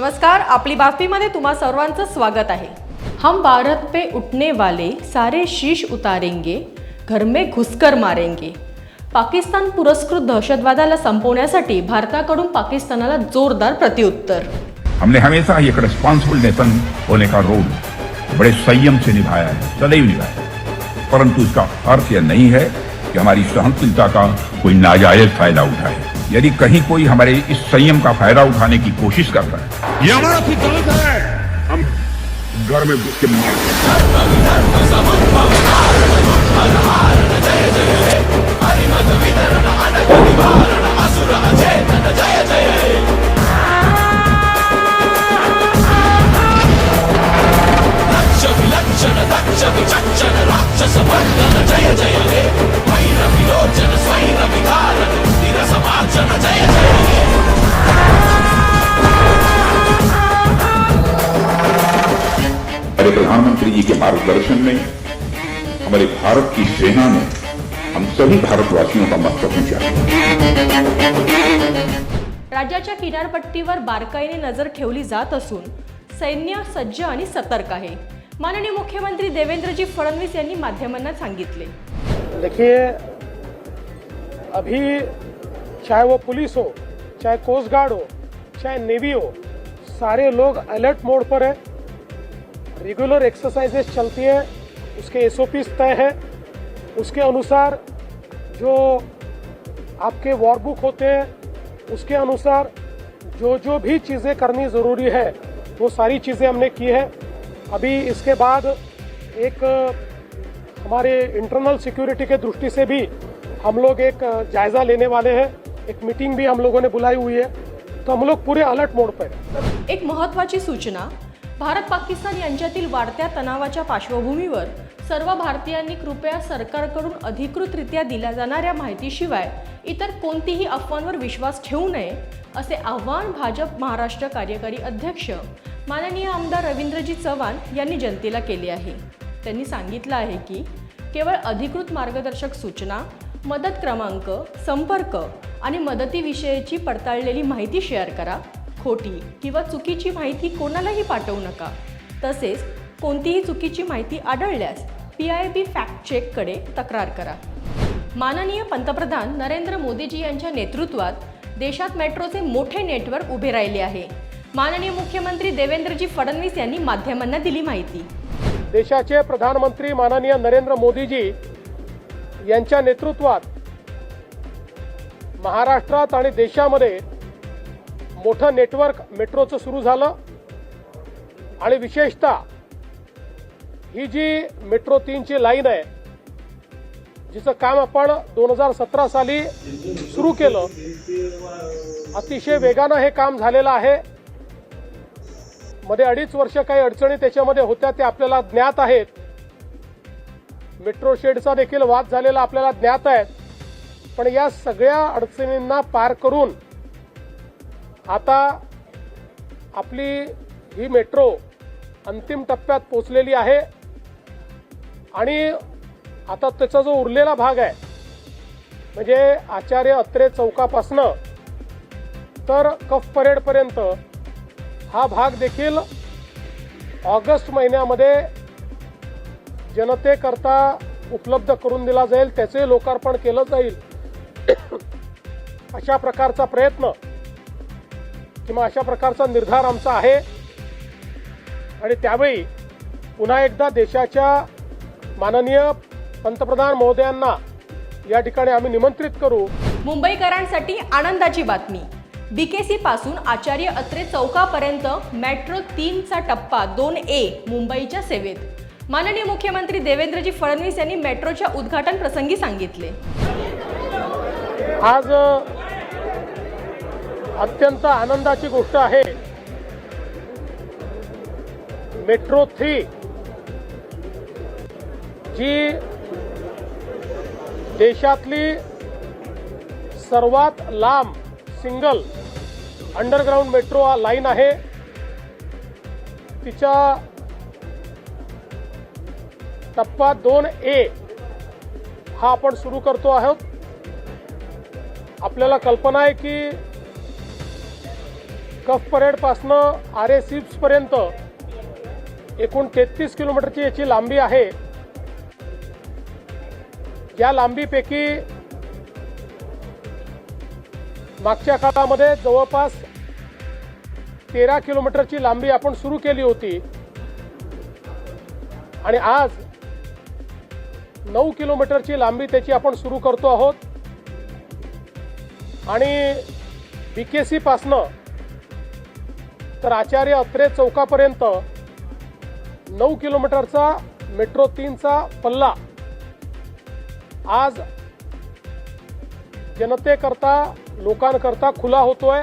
नमस्कार आपली बातमीमध्ये तुम्हा सर्वांचं स्वागत आहे. हम भारत पे उठने वाले सारे शीश उतारेंगे घर में घुसकर मारेंगे. पाकिस्तान पुरस्कृत दहशतवादाला संपवण्यासाठी भारताकडून पाकिस्तानाला जोरदार प्रत्युत्तर. हमने हमेशा एक रिस्पॉन्सिबल नेतन होने का रोल बड़े संयम से निभाया है सदैव निभाया है. परंतु इसका अर्थ यह नहीं है कि हमारी सहनशीलता का कोई नाजायज फायदा उठाए. यदि कहीं कोई हमारे इस संयम का फ़ायदा उठाने की कोशिश करता है। ये हमारा है। हम घर में घुस के हमारे प्रधानमंत्री जी के मार्गदर्शन में हमारे भारत की सेना ने हम सभी भारतवासियों का मत पहुंचा राज्याच्या किनारपट्टीवर बारकाईने नजर ठेवली जात असून सैन्य सज्ज आणि सतर्क आहे. माननीय मुख्यमंत्री देवेंद्रजी फडणवीस यांनी माध्यमांना सांगितले. देखिए अभी चाहे वो पुलिस हो चाहे कोस्ट गार्ड हो चाहे नेवी हो सारे लोग अलर्ट मोड पर है। रेगुलर एक्सरसाइजेस चलती है, उसके एसओपीस तय है, उसके अनुसार जो आपके वॉर बुक होते हैं, उसके अनुसार जो जो भी चीज़ें करनी ज़रूरी है, वो सारी चीज़ें हमने की है। अभी इसके बाद एक, हमारे इंटरनल सिक्योरिटी के दृष्टि से भी हम लोग एक, जायजा लेने वाले हैं। एक मीटिंग भी हम लोगों ने बुलाई हुई है। तो हम लोग पूरे अलर्ट मोड पर एक महत्त्वाची सूचना भारत पाकिस्तान यांच्यातील वाढत्या तणावाच्या पार्श्वभूमीवर सर्व भारतीयांनी कृपया सरकारकडून अधिकृतरित्या दिल्या जाणाऱ्या माहितीशिवाय इतर कोणतीही अफवांवर विश्वास ठेवू नये असे आव्हान भाजप महाराष्ट्र कार्यकारी अध्यक्ष माननीय आमदार रवींद्रजी चव्हाण यांनी जनतेला केले आहे. त्यांनी सांगितलं आहे की केवळ अधिकृत मार्गदर्शक सूचना मदत क्रमांक संपर्क आणि मदतीविषयीची पडताळलेली माहिती शेअर करा. खोटी किंवा चुकीची माहिती कोणालाही पाठवू नका. तसेच कोणतीही चुकीची माहिती आढळल्यास पी आय बी फॅक्ट चेककडे तक्रार करा. माननीय पंतप्रधान नरेंद्र मोदीजी यांच्या नेतृत्वात देशात मेट्रोचे मोठे नेटवर्क उभे राहिले आहे. माननीय मुख्यमंत्री देवेंद्रजी फडणवीस यांनी माध्यमांना दिली माहिती. देशाचे प्रधानमंत्री माननीय नरेंद्र मोदीजी यांच्या नेतृत्वात महाराष्ट्रात आणि देशामध्ये मोठं नेटवर्क मेट्रोचं सुरू झालं. आणि विशेषतः ही जी मेट्रो तीनची लाईन आहे जिचं काम आपण दोन हजार सतरा साली सुरू केलं अतिशय वेगानं हे काम झालेलं आहे. मध्ये अडीच वर्ष काही अडचणी त्याच्यामध्ये होत्या ते आपल्याला ज्ञात आहेत. मेट्रो शेडचा देखील वाद झालेला आपल्याला ज्ञात आहे पण या सगळ्या अडचणींना पार करून आता आपली ही मेट्रो अंतिम टप्प्यात पोचलेली आहे. आणि आता त्याचा जो उरलेला भाग आहे म्हणजे आचार्य अत्रे चौकापासनं तर कफ परेडपर्यंत हा भाग देखील ऑगस्ट महिन्यामध्ये जनतेकरता उपलब्ध करून दिला जाईल त्याचे लोकार्पण केलं जाईल. अशा प्रकारचा प्रयत्न किंवा अशा प्रकारचा निर्धार आमचा आहे. आणि त्यावेळी पुन्हा एकदा देशाच्या माननीय पंतप्रधान महोदयांना या ठिकाणी आम्ही निमंत्रित करू. मुंबईकरांसाठी आनंदाची बातमी. बीकेसी पासून आचार्य अत्रे चौकापर्यंत मेट्रो तीनचा टप्पा दोन ए मुंबईच्या सेवेत. माननीय मुख्यमंत्री देवेंद्रजी फडणवीस यांनी मेट्रोच्या उद्घाटन प्रसंगी सांगितले. आज अत्यंत आनंदाची गोष्ट आहे. मेट्रो थ्री जी देशातली सर्वात लांब सिंगल अंडरग्राऊंड मेट्रो लाईन आहे. तिच्या टप्पा दोन ए हा आपण सुरू करतो आहोत. आपल्याला कल्पना आहे की कफ परेडपासनं आर ए पर्यंत एकूण तेहतीस किलोमीटरची याची लांबी आहे. या लांबीपैकी मागच्या काळामध्ये जवळपास तेरा किलोमीटरची लांबी आपण सुरू केली होती. आणि आज नऊ किलोमीटरची लांबी त्याची आपण सुरू करतो आहोत. आणि बी के सीपासनं तर आचार्य अत्रे चौकापर्यंत नऊ किलोमीटरचा मेट्रो तीनचा पल्ला. आज जनतेकरता लोकांकरता खुला होतोय.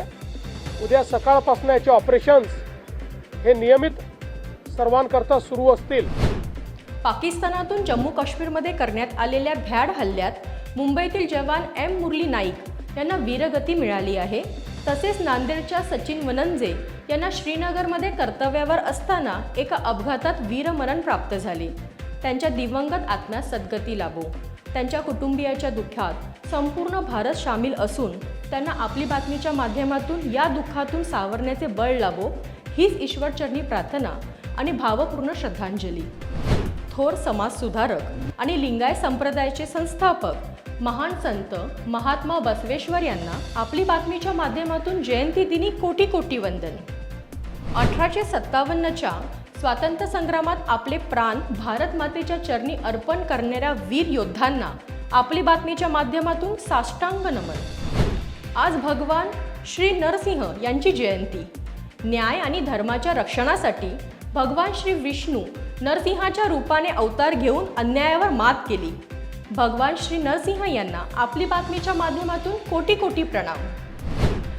उद्या सकाळपासून याचे ऑपरेशन्स हे नियमित सर्वांकरता सुरू असतील. पाकिस्तानातून जम्मू काश्मीरमध्ये करण्यात आलेल्या भ्याड हल्ल्यात मुंबईतील जवान एम. मुरली नाईक यांना वीरगती मिळाली आहे. तसेच नांदेडच्या सचिन वनंजे यांना श्रीनगरमध्ये कर्तव्यावर असताना एका अपघातात वीरमरण प्राप्त झाले. त्यांच्या दिवंगत आत्म्यास सद्गती लाभो. त्यांच्या कुटुंबियाच्या दुःखात संपूर्ण भारत सामील असून त्यांना आपली बातमीच्या माध्यमातून या दुःखातून सावरण्याचे बळ लाभो हीच ईश्वरचरणी प्रार्थना आणि भावपूर्ण श्रद्धांजली. थोर समाजसुधारक आणि लिंगाय संप्रदायाचे संस्थापक महान संत महात्मा बसवेश्वर यांना आपली बातमीच्या माध्यमातून जयंती दिनी कोटी कोटी वंदन. अठराशे सत्तावन्नच्या स्वातंत्र्य संग्रामात आपले प्राण भारत मातेच्या चरणी अर्पण करणाऱ्या वीर योद्धांना आपली बातमीच्या माध्यमातून साष्टांग नमन. आज भगवान श्री नरसिंह यांची जयंती. न्याय आणि धर्माच्या रक्षणासाठी भगवान श्री विष्णू नरसिंहाच्या रूपाने अवतार घेऊन अन्यायावर मात केली. भगवान श्री नरसिंह यांना आपली बातमीच्या माध्यमातून कोटी कोटी प्रणाम.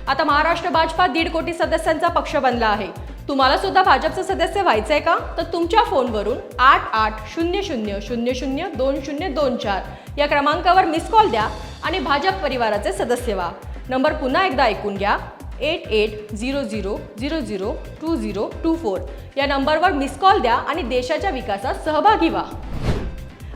आता महाराष्ट्र भाजपा दीड कोटी सदस्यांचा पक्ष बनला आहे. तुम्हाला सुद्धा भाजपचं सदस्य व्हायचं आहे का? तर तुमच्या फोनवरून आठ आठ शून्य शून्य शून्य शून्य दोन शून्य दोन चार या क्रमांकावर मिस कॉल द्या आणि भाजप परिवाराचे सदस्य व्हा. नंबर पुन्हा एकदा ऐकून घ्या. Eight eight zero zero zero zero two zero two four या नंबरवर मिस कॉल द्या आणि देशाच्या विकासात सहभागी व्हा.